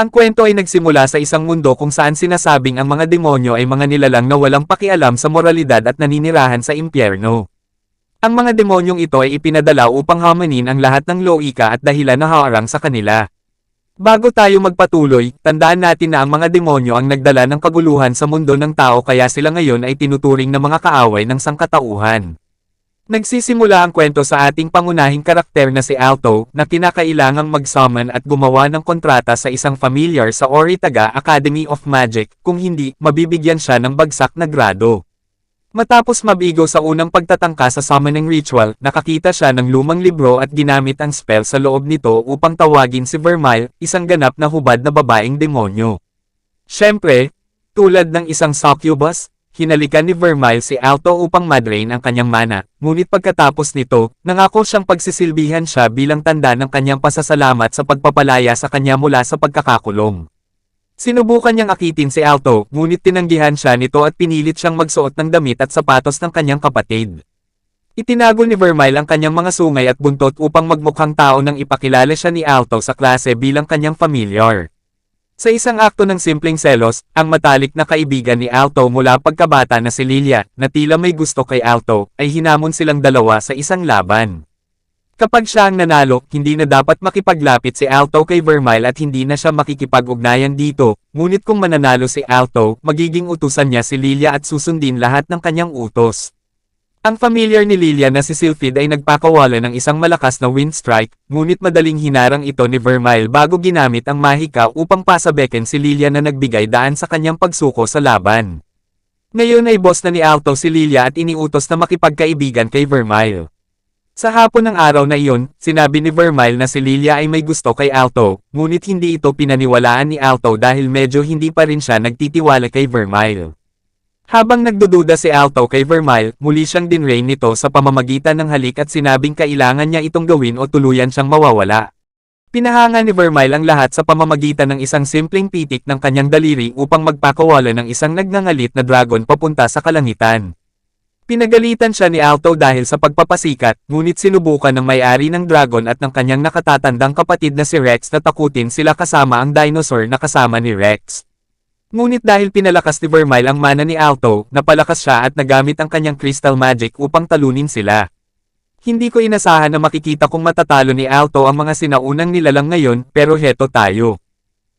Ang kwento ay nagsimula sa isang mundo kung saan sinasabing ang mga demonyo ay mga nilalang na walang pakialam sa moralidad at naninirahan sa impyerno. Ang mga demonyong ito ay ipinadala upang hamanin ang lahat ng loika at dahilan na haarang sa kanila. Bago tayo magpatuloy, tandaan natin na ang mga demonyo ang nagdala ng kaguluhan sa mundo ng tao kaya sila ngayon ay tinuturing na mga kaaway ng sangkatauhan. Nagsisimula ang kwento sa ating pangunahing karakter na si Alto, na kinakailangang mag-summon at gumawa ng kontrata sa isang familiar sa Oritaga Academy of Magic, kung hindi, mabibigyan siya ng bagsak na grado. Matapos mabigo sa unang pagtatangka sa summoning ritual, nakakita siya ng lumang libro at ginamit ang spell sa loob nito upang tawagin si Vermile, isang ganap na hubad na babaeng demonyo. Siyempre, tulad ng isang succubus, hinalikan ni Vermile si Alto upang madrain ang kanyang mana, ngunit pagkatapos nito, nangako siyang pagsisilbihan siya bilang tanda ng kanyang pasasalamat sa pagpapalaya sa kanya mula sa pagkakakulong. Sinubukan niyang akitin si Alto, ngunit tinanggihan siya nito at pinilit siyang magsuot ng damit at sapatos ng kanyang kapatid. Itinago ni Vermile ang kanyang mga sungay at buntot upang magmukhang tao nang ipakilala siya ni Alto sa klase bilang kanyang familiar. Sa isang akto ng simpleng selos, ang matalik na kaibigan ni Alto mula pagkabata na si Lilia, na tila may gusto kay Alto, ay hinamon silang dalawa sa isang laban. Kapag siya ang nanalo, hindi na dapat makipaglapit si Alto kay Vermile at hindi na siya makikipag-ugnayan dito, ngunit kung mananalo si Alto, magiging utusan niya si Lilia at susundin lahat ng kanyang utos. Ang familiar ni Lilia na si Sylphid ay nagpakawala ng isang malakas na wind strike, ngunit madaling hinarang ito ni Vermile bago ginamit ang mahika upang pasabekin si Lilia na nagbigay daan sa kanyang pagsuko sa laban. Ngayon ay boss na ni Alto si Lilia at iniutos na makipagkaibigan kay Vermile. Sa hapon ng araw na iyon, sinabi ni Vermile na si Lilia ay may gusto kay Alto, ngunit hindi ito pinaniwalaan ni Alto dahil medyo hindi pa rin siya nagtitiwala kay Vermile. Habang nagdududa si Alto kay Vermile, muli siyang dinrain nito sa pamamagitan ng halik at sinabing kailangan niya itong gawin o tuluyan siyang mawawala. Pinahanga ni Vermile ang lahat sa pamamagitan ng isang simpleng pitik ng kanyang daliri upang magpakawala ng isang nagngangalit na dragon papunta sa kalangitan. Pinagalitan siya ni Alto dahil sa pagpapasikat, ngunit sinubukan ng may-ari ng dragon at ng kanyang nakatatandang kapatid na si Rex na takutin sila kasama ang dinosaur na kasama ni Rex. Ngunit dahil pinalakas ni Vermile ang mana ni Alto, napalakas siya at nagamit ang kanyang crystal magic upang talunin sila. Hindi ko inasahan na makikita kung matatalo ni Alto ang mga sinaunang nilalang ngayon, pero heto tayo.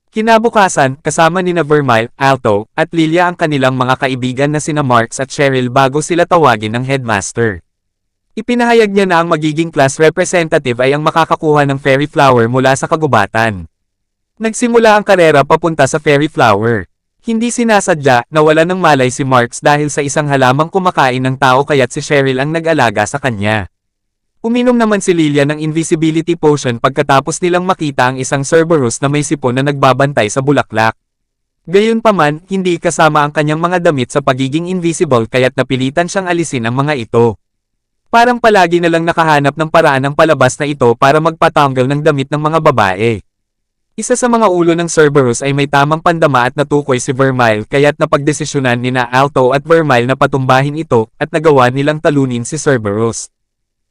Kinabukasan, kasama ni na Vermile, Alto, at Lilia ang kanilang mga kaibigan na sina Marks at Cheryl bago sila tawagin ng headmaster. Ipinahayag niya na ang magiging class representative ay ang makakakuha ng fairy flower mula sa kagubatan. Nagsimula ang karera papunta sa fairy flower. Hindi sinasadya na wala ng malay si Marks dahil sa isang halamang kumakain ng tao kaya't si Cheryl ang nag-alaga sa kanya. Uminom naman si Lilia ng invisibility potion pagkatapos nilang makita ang isang Cerberus na may sipon na nagbabantay sa bulaklak. Gayunpaman, hindi kasama ang kanyang mga damit sa pagiging invisible kaya't napilitan siyang alisin ang mga ito. Parang palagi na lang nakahanap ng paraan ang palabas na ito para magpatanggal ng damit ng mga babae. Isa sa mga ulo ng Cerberus ay may tamang pandama at natukoy si Vermile kaya't napagdesisyonan ni na Alto at Vermile na patumbahin ito at nagawa nilang talunin si Cerberus.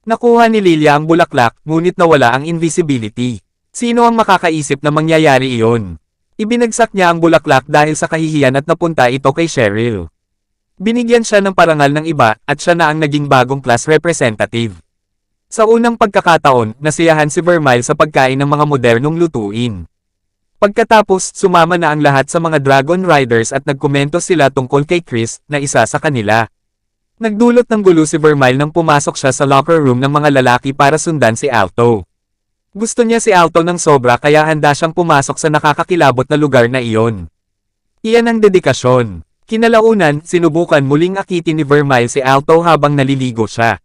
Nakuha ni Lilia ang bulaklak, ngunit nawala ang invisibility. Sino ang makakaisip na mangyayari iyon? Ibinagsak niya ang bulaklak dahil sa kahihiyan at napunta ito kay Cheryl. Binigyan siya ng parangal ng iba, at siya na ang naging bagong class representative. Sa unang pagkakataon, nasiyahan si Vermile sa pagkain ng mga modernong lutuin. Pagkatapos, sumama na ang lahat sa mga Dragon Riders at nagkomento sila tungkol kay Chris, na isa sa kanila. Nagdulot ng gulo si Vermile nang pumasok siya sa locker room ng mga lalaki para sundan si Alto. Gusto niya si Alto ng sobra kaya handa siyang pumasok sa nakakakilabot na lugar na iyon. Iyan ang dedikasyon. Kinalaunan, sinubukan muling akitin ni Vermile si Alto habang naliligo siya.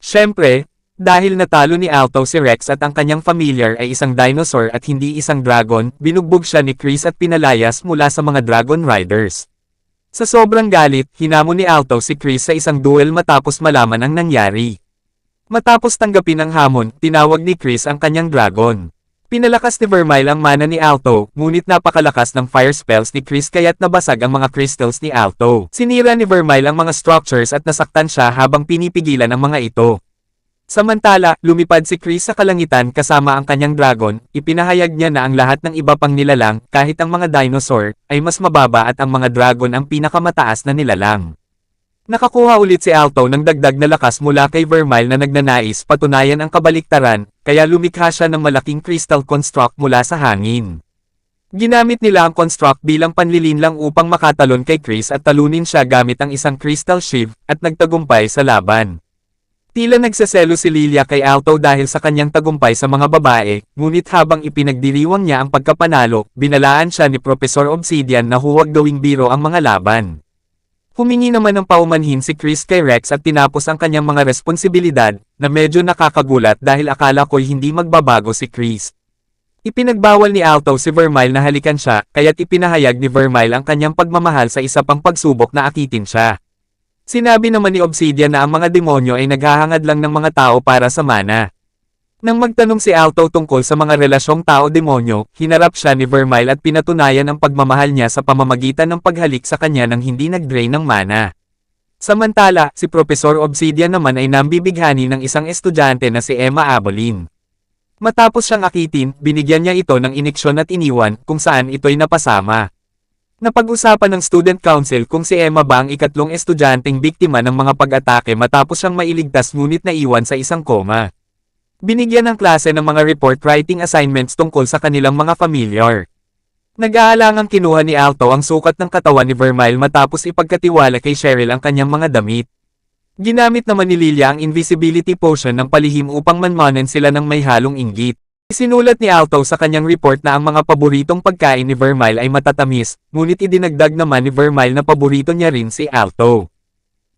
Siyempre, dahil natalo ni Alto si Rex at ang kanyang familiar ay isang dinosaur at hindi isang dragon, binugbog siya ni Chris at pinalayas mula sa mga Dragon Riders. Sa sobrang galit, hinamon ni Alto si Chris sa isang duel matapos malaman ang nangyari. Matapos tanggapin ang hamon, tinawag ni Chris ang kanyang dragon. Pinalakas ni Vermile ang mana ni Alto, ngunit napakalakas ng fire spells ni Chris kaya't nabasag ang mga crystals ni Alto. Sinira ni Vermile ang mga structures at nasaktan siya habang pinipigilan ang mga ito. Samantala, lumipad si Chris sa kalangitan kasama ang kanyang dragon, ipinahayag niya na ang lahat ng iba pang nilalang, kahit ang mga dinosaur, ay mas mababa at ang mga dragon ang pinakamataas na nilalang. Nakakuha ulit si Alto ng dagdag na lakas mula kay Vermile na nagnanais patunayan ang kabaliktaran, kaya lumikha siya ng malaking crystal construct mula sa hangin. Ginamit nila ang construct bilang panlilinlang upang makatalon kay Chris at talunin siya gamit ang isang crystal shield, at nagtagumpay sa laban. Tila nagsaselo si Lilia kay Alto dahil sa kanyang tagumpay sa mga babae, ngunit habang ipinagdiriwang niya ang pagkapanalo, binalaan siya ni Professor Obsidian na huwag gawing biro ang mga laban. Humingi naman ng paumanhin si Chris kay Rex at tinapos ang kanyang mga responsibilidad, na medyo nakakagulat dahil akala ko'y hindi magbabago si Chris. Ipinagbawal ni Alto si Vermile na halikan siya, kaya't ipinahayag ni Vermile ang kanyang pagmamahal sa isa pang pagsubok na akitin siya. Sinabi naman ni Obsidian na ang mga demonyo ay naghahangad lang ng mga tao para sa mana. Nang magtanong si Alto tungkol sa mga relasyong tao-demonyo, hinarap siya ni Vermile at pinatunayan ang pagmamahal niya sa pamamagitan ng paghalik sa kanya nang hindi nag-drain ng mana. Samantala, si Professor Obsidian naman ay nambibighani ng isang estudyante na si Emma Abolin. Matapos siyang akitin, binigyan niya ito ng iniksyon at iniwan, kung saan ito'y napasama. Napag-usapan ng Student Council kung si Emma ba ang ikatlong estudyanteng biktima ng mga pag-atake matapos siyang mailigtas ngunit naiwan sa isang koma. Binigyan ng klase ng mga report writing assignments tungkol sa kanilang mga familiar. Nag-aalangang kinuha ni Alto ang sukat ng katawan ni Vermile matapos ipagkatiwala kay Cheryl ang kanyang mga damit. Ginamit naman ni Lilia ang invisibility potion ng palihim upang manmanen sila ng may halong inggit. Isinulat ni Alto sa kanyang report na ang mga paboritong pagkain ni Vermile ay matatamis, ngunit idinagdag naman ni Vermile na paborito niya rin si Alto.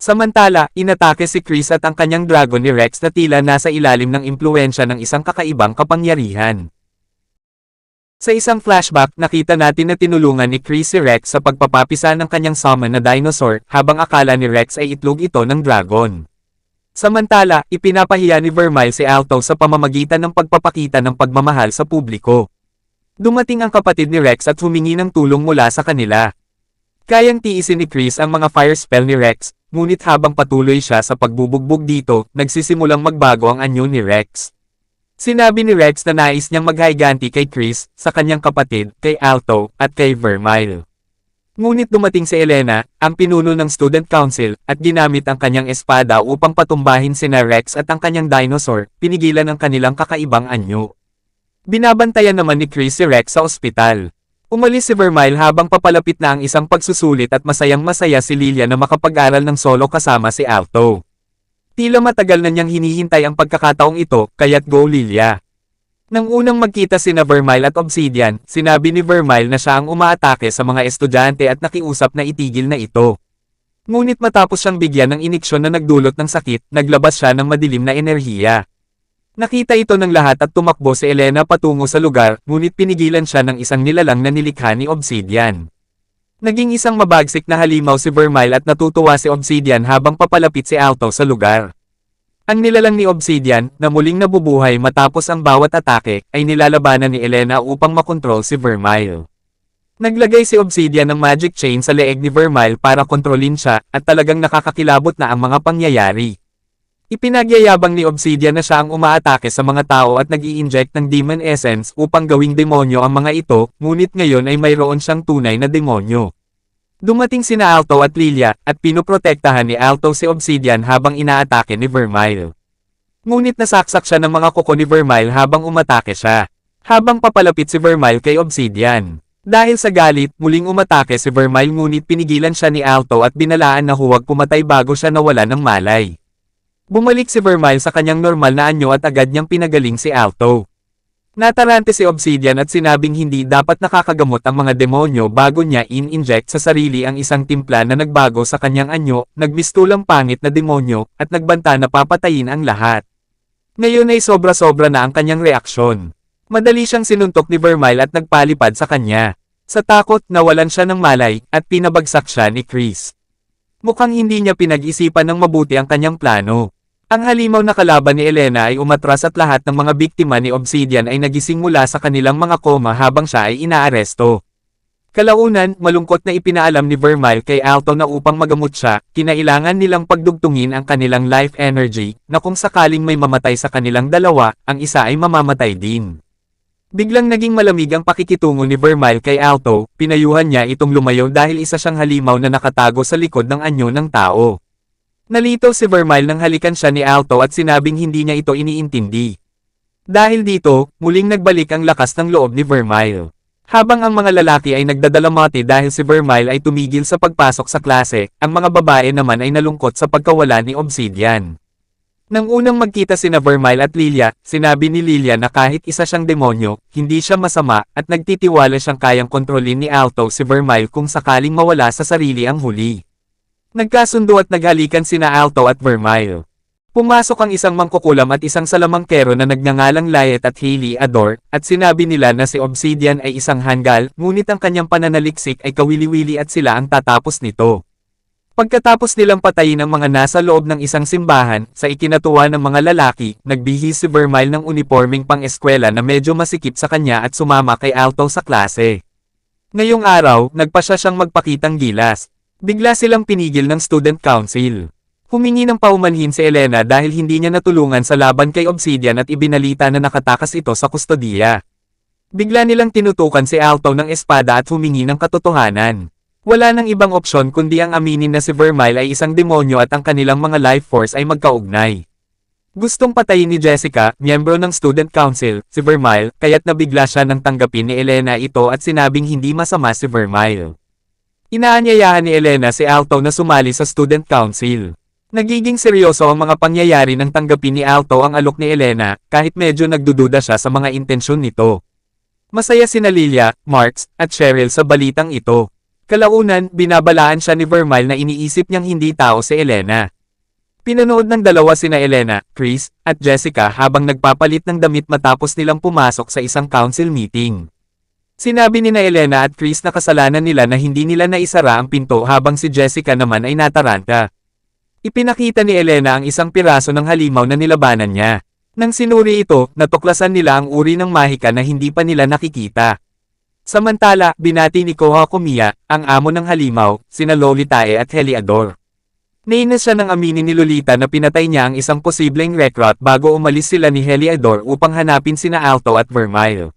Samantala, inatake si Chris at ang kanyang dragon ni Rex na tila nasa ilalim ng impluensya ng isang kakaibang kapangyarihan. Sa isang flashback, nakita natin na tinulungan ni Chris si Rex sa pagpapapisa ng kanyang summon na dinosaur, habang akala ni Rex ay itlog ito ng dragon. Samantala, ipinapahiya ni Vermile si Alto sa pamamagitan ng pagpapakita ng pagmamahal sa publiko. Dumating ang kapatid ni Rex at humingi ng tulong mula sa kanila. Kayang tiisin ni Chris ang mga fire spell ni Rex, ngunit habang patuloy siya sa pagbubugbog dito, nagsisimulang magbago ang anyo ni Rex. Sinabi ni Rex na nais niyang maghaiganti kay Chris, sa kanyang kapatid, kay Alto, at kay Vermile. Ngunit dumating si Elena, ang pinuno ng student council, at ginamit ang kanyang espada upang patumbahin sina Rex at ang kanyang dinosaur, pinigilan ang kanilang kakaibang anyo. Binabantayan naman ni Chris si Rex sa ospital. Umalis si Vermile habang papalapit na ang isang pagsusulit at masayang masaya si Lilia na makapag-aral ng solo kasama si Alto. Tila matagal na niyang hinihintay ang pagkakataong ito, kaya't go Lilia. Nang unang magkita sina Vermile at Obsidian, sinabi ni Vermile na siya ang umaatake sa mga estudyante at nakiusap na itigil na ito. Ngunit matapos siyang bigyan ng iniksyon na nagdulot ng sakit, naglabas siya ng madilim na enerhiya. Nakita ito ng lahat at tumakbo si Elena patungo sa lugar, ngunit pinigilan siya ng isang nilalang na nilikha ni Obsidian. Naging isang mabagsik na halimaw si Vermile at natutuwa si Obsidian habang papalapit si Alto sa lugar. Ang nilalang ni Obsidian, na muling nabubuhay matapos ang bawat atake, ay nilalabanan ni Elena upang makontrol si Vermile. Naglagay si Obsidian ng magic chain sa leeg ni Vermile para kontrolin siya, at talagang nakakakilabot na ang mga pangyayari. Ipinagyayabang ni Obsidian na siya ang umaatake sa mga tao at nag inject ng demon essence upang gawing demonyo ang mga ito, ngunit ngayon ay mayroon siyang tunay na demonyo. Dumating sina Alto at Lilia, at pinoprotektahan ni Alto si Obsidian habang inaatake ni Vermile. Ngunit nasaksak siya ng mga kuko ni Vermile habang umatake siya. Habang papalapit si Vermile kay Obsidian. Dahil sa galit, muling umatake si Vermile ngunit pinigilan siya ni Alto at binalaan na huwag pumatay bago siya nawala ng malay. Bumalik si Vermile sa kanyang normal na anyo at agad niyang pinagaling si Alto. Natarante si Obsidian at sinabing hindi dapat nakakagamot ang mga demonyo bago niya in-inject sa sarili ang isang timpla na nagbago sa kanyang anyo, nagmistulang pangit na demonyo, at nagbanta na papatayin ang lahat. Ngayon ay sobra-sobra na ang kanyang reaksyon. Madali siyang sinuntok ni Vermile at nagpalipad sa kanya. Sa takot, nawalan siya ng malay, at pinabagsak siya ni Chris. Mukhang hindi niya pinag-isipan ng mabuti ang kanyang plano. Ang halimaw na kalaban ni Elena ay umatras at lahat ng mga biktima ni Obsidian ay nagising mula sa kanilang mga koma habang siya ay inaaresto. Kalaunan, malungkot na ipinaalam ni Vermile kay Alto na upang magamot siya, kinailangan nilang pagdugtungin ang kanilang life energy, na kung sakaling may mamatay sa kanilang dalawa, ang isa ay mamamatay din. Biglang naging malamig ang pakikitungo ni Vermile kay Alto, pinayuhan niya itong lumayo dahil isa siyang halimaw na nakatago sa likod ng anyo ng tao. Nalito si Vermile nang halikan siya ni Alto at sinabing hindi niya ito iniintindi. Dahil dito, muling nagbalik ang lakas ng loob ni Vermile. Habang ang mga lalaki ay nagdadalamati dahil si Vermile ay tumigil sa pagpasok sa klase, ang mga babae naman ay nalungkot sa pagkawala ni Obsidian. Nang unang magkita sina Vermile at Lilia, sinabi ni Lilia na kahit isa siyang demonyo, hindi siya masama, at nagtitiwala siyang kayang kontrolin ni Alto si Vermile kung sakaling mawala sa sarili ang huli. Nagkasundo at naghalikan sina Alto at Vermile. Pumasok ang isang mangkukulam at isang salamangkero na nagngangalang Lyet at Hailey Ador, at sinabi nila na si Obsidian ay isang hanggal, ngunit ang kanyang pananaliksik ay kawili-wili at sila ang tatapos nito. Pagkatapos nilang patayin ang mga nasa loob ng isang simbahan, sa ikinatuwa ng mga lalaki, nagbihis si Vermile ng uniforming pang-eskwela na medyo masikip sa kanya at sumama kay Alto sa klase. Ngayong araw, nagpasya siyang magpakitang gilas. Bigla silang pinigil ng student council. Humingi ng paumanhin si Elena dahil hindi niya natulungan sa laban kay Obsidian at ibinalita na nakatakas ito sa kustodiya. Bigla nilang tinutukan si Alto ng espada at humingi ng katotohanan. Wala nang ibang opsyon kundi ang aminin na si Vermile ay isang demonyo at ang kanilang mga life force ay magkaugnay. Gustong patayin ni Jessica, miyembro ng student council, si Vermile, kaya't nabigla siya nang tanggapin ni Elena ito at sinabing hindi masama si Vermile. Inaanyayahan ni Elena si Alto na sumali sa student council. Nagiging seryoso ang mga pangyayari nang tanggapin ni Alto ang alok ni Elena, kahit medyo nagdududa siya sa mga intensyon nito. Masaya sina Lilia, Marks, at Cheryl sa balitang ito. Kalaunan, binabalaan siya ni Vermile na iniisip niyang hindi tao si Elena. Pinanood ng dalawa sina Elena, Chris, at Jessica habang nagpapalit ng damit matapos nilang pumasok sa isang council meeting. Sinabi ni na Elena at Chris na kasalanan nila na hindi nila naisara ang pinto habang si Jessica naman ay nataranta. Ipinakita ni Elena ang isang piraso ng halimaw na nilabanan niya. Nang sinuri ito, natuklasan nila ang uri ng mahika na hindi pa nila nakikita. Samantala, binati ni Koha Kumiya, ang amo ng halimaw, sina Lolitae at Heliador. Nainis siya ng aminin ni Lolita na pinatay niya ang isang posibleng recruit bago umalis sila ni Heliador upang hanapin sina Alto at Vermile.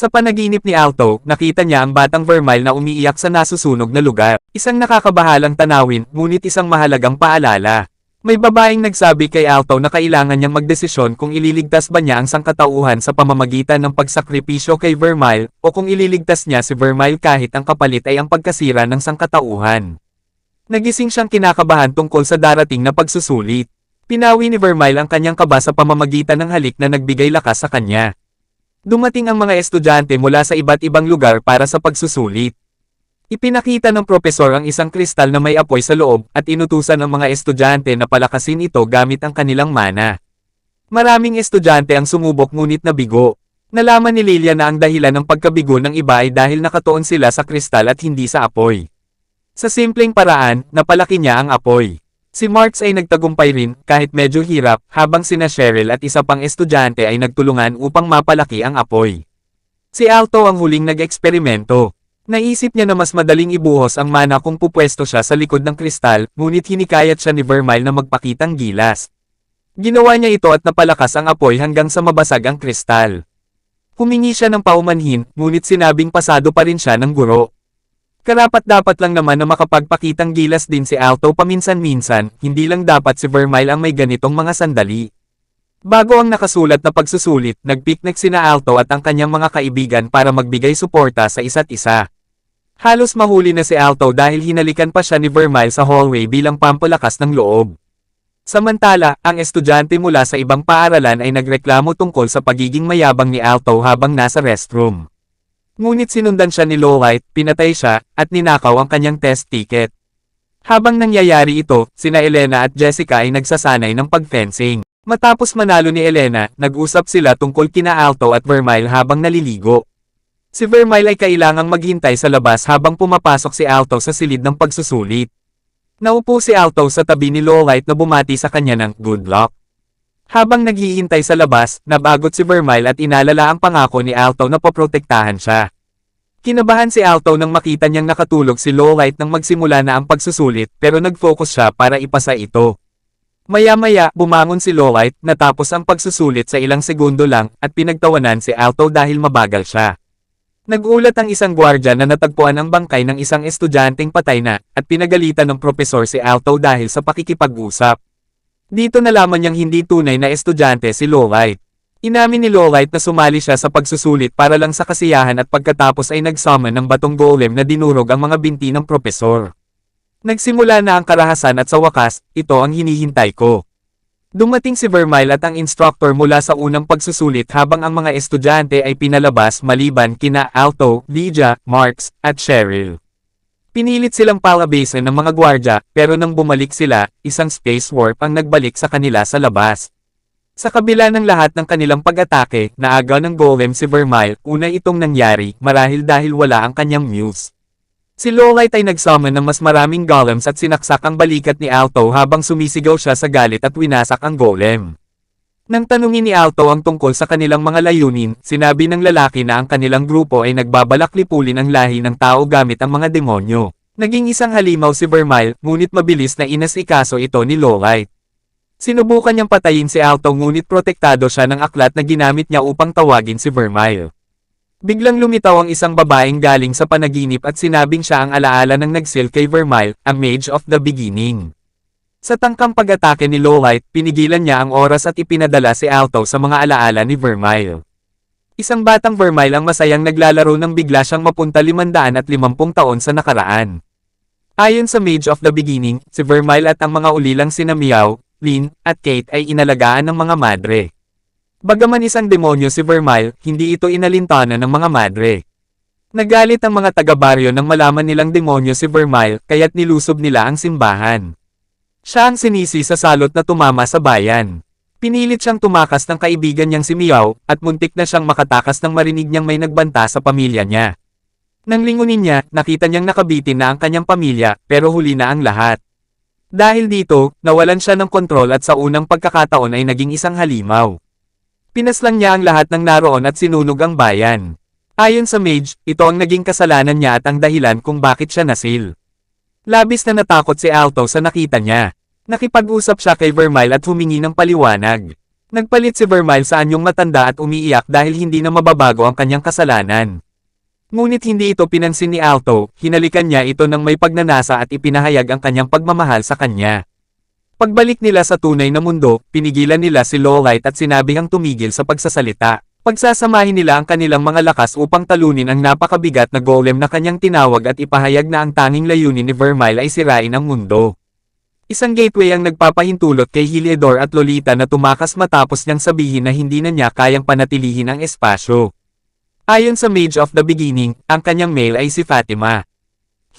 Sa panaginip ni Alto, nakita niya ang batang Vermile na umiiyak sa nasusunog na lugar. Isang nakakabahalang tanawin, ngunit isang mahalagang paalala. May babaeng nagsabi kay Alto na kailangan niyang magdesisyon kung ililigtas ba niya ang sangkatauhan sa pamamagitan ng pagsakripisyo kay Vermile, o kung ililigtas niya si Vermile kahit ang kapalit ay ang pagkasira ng sangkatauhan. Nagising siyang kinakabahan tungkol sa darating na pagsusulit. Pinawi ni Vermile ang kanyang kaba sa pamamagitan ng halik na nagbigay lakas sa kanya. Dumating ang mga estudyante mula sa iba't ibang lugar para sa pagsusulit. Ipinakita ng propesor ang isang kristal na may apoy sa loob at inutusan ang mga estudyante na palakasin ito gamit ang kanilang mana. Maraming estudyante ang sumubok ngunit nabigo. Nalaman ni Lilia na ang dahilan ng pagkabigo ng iba ay dahil nakatuon sila sa kristal at hindi sa apoy. Sa simpleng paraan, napalaki niya ang apoy. Si Marks ay nagtagumpay rin, kahit medyo hirap, habang sina Cheryl at isa pang estudyante ay nagtulungan upang mapalaki ang apoy. Si Alto ang huling nag-eksperimento. Naisip niya na mas madaling ibuhos ang mana kung pupwesto siya sa likod ng kristal, ngunit hinikayat siya ni Vermile na magpakitang gilas. Ginawa niya ito at napalakas ang apoy hanggang sa mabasag ang kristal. Humingi siya ng paumanhin, ngunit sinabing pasado pa rin siya ng guro. Karapat dapat lang naman na makapagpakitang gilas din si Alto paminsan-minsan, hindi lang dapat si Vermile ang may ganitong mga sandali. Bago ang nakasulat na pagsusulit, nagpiknik sina Alto at ang kanyang mga kaibigan para magbigay suporta sa isa't isa. Halos mahuli na si Alto dahil hinalikan pa siya ni Vermile sa hallway bilang pampalakas ng loob. Samantala, ang estudyante mula sa ibang paaralan ay nagreklamo tungkol sa pagiging mayabang ni Alto habang nasa restroom. Ngunit sinundan siya ni Lowlight, pinatay siya, at ninakaw ang kanyang test ticket. Habang nangyayari ito, sina Elena at Jessica ay nagsasanay ng pag-fencing. Matapos manalo ni Elena, nag-usap sila tungkol kina Alto at Vermile habang naliligo. Si Vermile ay kailangang maghintay sa labas habang pumapasok si Alto sa silid ng pagsusulit. Naupo si Alto sa tabi ni Lowlight na bumati sa kanya ng good luck. Habang naghihintay sa labas, nabagot si Vermile at inalala ang pangako ni Alto na poprotektahan siya. Kinabahan si Alto nang makita niyang nakatulog si Lowlight nang magsimula na ang pagsusulit pero nag-focus siya para ipasa ito. Maya-maya, bumangon si Lowlight natapos ang pagsusulit sa ilang segundo lang at pinagtawanan si Alto dahil mabagal siya. Nagulat ang isang gwardya na natagpuan ang bangkay ng isang estudyanteng patay na at pinagalitan ng propesor si Alto dahil sa pakikipag-usap. Dito nalaman niyang hindi tunay na estudyante si Lowlight. Inamin ni Lowlight na sumali siya sa pagsusulit para lang sa kasiyahan at pagkatapos ay nagsummon ng batong golem na dinurog ang mga binti ng propesor. Nagsimula na ang karahasan at sa wakas, ito ang hinihintay ko. Dumating si Vermile at ang instructor mula sa unang pagsusulit habang ang mga estudyante ay pinalabas maliban kina Alto, Lydia, Marks, at Cheryl. Pinilit silang palabasin ng mga gwardya, pero nang bumalik sila, isang space warp ang nagbalik sa kanila sa labas. Sa kabila ng lahat ng kanilang pag-atake, naagaw ng golem si Vermile, una itong nangyari, marahil dahil wala ang kanyang muse. Si Lowlight ay nagsummon ng mas maraming golems at sinaksak ang balikat ni Alto habang sumisigaw siya sa galit at winasak ang golem. Nang tanungin ni Alto ang tungkol sa kanilang mga layunin, sinabi ng lalaki na ang kanilang grupo ay nagbabalak lipulin ang lahi ng tao gamit ang mga demonyo. Naging isang halimaw si Vermile, ngunit mabilis na inasikaso ito ni Lowlight. Sinubukan niyang patayin si Alto ngunit protektado siya ng aklat na ginamit niya upang tawagin si Vermile. Biglang lumitaw ang isang babaeng galing sa panaginip at sinabing siya ang alaala ng nagsil kay Vermile, ang Mage of the Beginning. Sa tangkang pag-atake ni Lowlight, pinigilan niya ang oras at ipinadala si Alto sa mga alaala ni Vermile. Isang batang Vermile ang masayang naglalaro nang bigla siyang mapunta 550 taon sa nakaraan. Ayon sa Mage of the Beginning, si Vermile at ang mga ulilang sina Meow, Lin, at Kate ay inalagaan ng mga madre. Bagaman isang demonyo si Vermile, hindi ito inalintana ng mga madre. Nagalit ang mga taga-baryo nang malaman nilang demonyo si Vermile, kaya't nilusob nila ang simbahan. Siya ang sinisi sa salot na tumama sa bayan. Pinilit siyang tumakas ng kaibigan niyang si Miao, at muntik na siyang makatakas nang marinig niyang may nagbanta sa pamilya niya. Nang lingunin niya, nakita niyang nakabitin na ang kanyang pamilya, pero huli na ang lahat. Dahil dito, nawalan siya ng kontrol at sa unang pagkakataon ay naging isang halimaw. Pinaslang niya ang lahat ng naroon at sinunog ang bayan. Ayon sa mage, ito ang naging kasalanan niya at ang dahilan kung bakit siya nasil. Labis na natakot si Alto sa nakita niya. Nakipag-usap siya kay Vermile at humingi ng paliwanag. Nagpalit si Vermile sa anyong matanda at umiiyak dahil hindi na mababago ang kanyang kasalanan. Ngunit hindi ito pinansin ni Alto, hinalikan niya ito ng may pagnanasa at ipinahayag ang kanyang pagmamahal sa kanya. Pagbalik nila sa tunay na mundo, pinigilan nila si Lowlight at sinabihang tumigil sa pagsasalita. Pagsasamahin nila ang kanilang mga lakas upang talunin ang napakabigat na golem na kanyang tinawag at ipahayag na ang tanging layunin ni Vermile ay sirain ang mundo. Isang gateway ang nagpapahintulot kay Heliodor at Lolita na tumakas matapos niyang sabihin na hindi na niya kayang panatilihin ang espasyo. Ayon sa Mage of the Beginning, ang kanyang male ay si Fatima.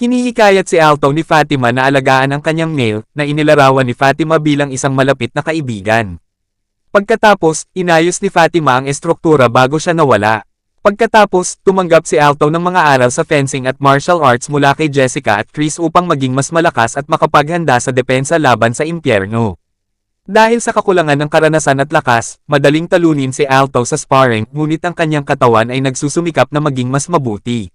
Hinihikayat si Alto ni Fatima na alagaan ang kanyang male, na inilarawan ni Fatima bilang isang malapit na kaibigan. Pagkatapos, inayos ni Fatima ang estruktura bago siya nawala. Pagkatapos, tumanggap si Alto ng mga aral sa fencing at martial arts mula kay Jessica at Chris upang maging mas malakas at makapaghanda sa depensa laban sa impyerno. Dahil sa kakulangan ng karanasan at lakas, madaling talunin si Alto sa sparring, ngunit ang kanyang katawan ay nagsusumikap na maging mas mabuti.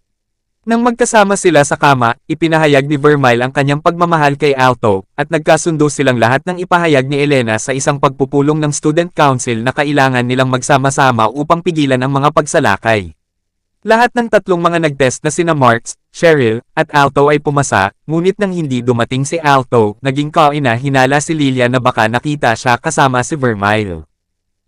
Nang magkasama sila sa kama, ipinahayag ni Vermile ang kanyang pagmamahal kay Alto, at nagkasundo silang lahat ng ipahayag ni Elena sa isang pagpupulong ng Student Council na kailangan nilang magsama-sama upang pigilan ang mga pagsalakay. Lahat ng tatlong mga nagtest na sina Marks, Cheryl, at Alto ay pumasa, ngunit nang hindi dumating si Alto, naging kaina hinala si Lilia na baka nakita siya kasama si Vermile.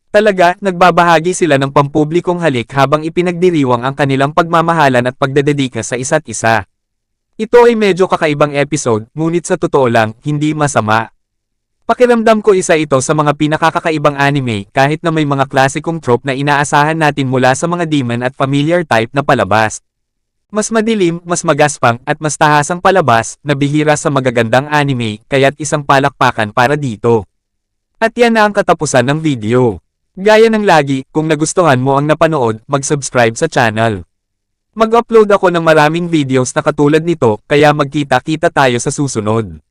Talaga, nagbabahagi sila ng pampublikong halik habang ipinagdiriwang ang kanilang pagmamahalan at pagdededika sa isa't isa. Ito ay medyo kakaibang episode, ngunit sa totoo lang, hindi masama. Pakiramdam ko isa ito sa mga pinakakakaibang anime kahit na may mga klasikong trope na inaasahan natin mula sa mga demon at familiar type na palabas. Mas madilim, mas magaspang, at mas tahasang palabas, na bihira sa magagandang anime, kaya't isang palakpakan para dito. At yan na ang katapusan ng video. Gaya ng lagi, kung nagustuhan mo ang napanood, mag-subscribe sa channel. Mag-upload ako ng maraming videos na katulad nito, kaya magkita-kita tayo sa susunod.